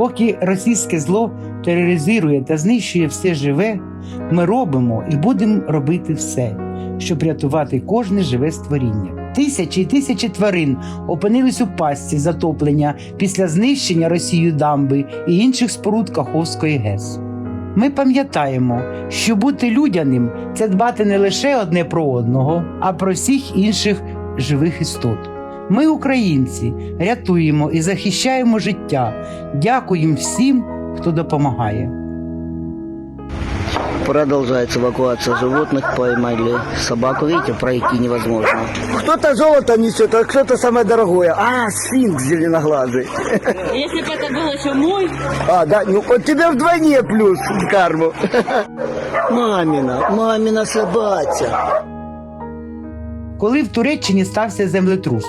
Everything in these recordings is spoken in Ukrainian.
Поки російське зло тероризує та знищує все живе, ми робимо і будемо робити все, щоб рятувати кожне живе створіння. Тисячі і тисячі тварин опинились у пастці затоплення після знищення Росією дамби і інших споруд Каховської ГЕС. Ми пам'ятаємо, що бути людяним це дбати не лише одне про одного, а про всіх інших живих істот. Ми, українці, рятуємо і захищаємо життя. Дякуємо всім, хто допомагає. Продолжается эвакуация животных. Поймали собаку. Видите, пройти невозможно. Кто-то золото несет, а кто-то самое дорогое. А, сфинкс зеленоглазый. Если бы это был еще мой, А, да, ну вот тебе вдвойне плюс в карму. Мамина, мамина собачка. Коли в Туреччині стався землетрус,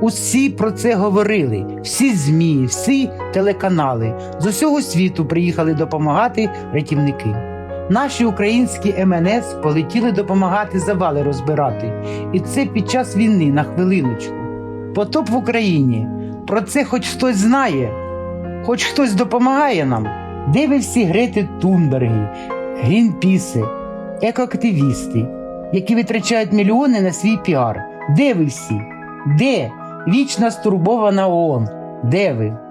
усі про це говорили, всі ЗМІ, всі телеканали з усього світу приїхали допомагати рятівники. Наші українські МНС полетіли допомагати завали розбирати, і це під час війни на хвилиночку. Потоп в Україні. Про це хоч хтось знає, хоч хтось допомагає нам. Де ви всі Грети Тунберги, Грінпіси, екоактивісти, які витрачають мільйони на свій піар? Де ви всі? Де? Вічна стурбована ООН. Де ви?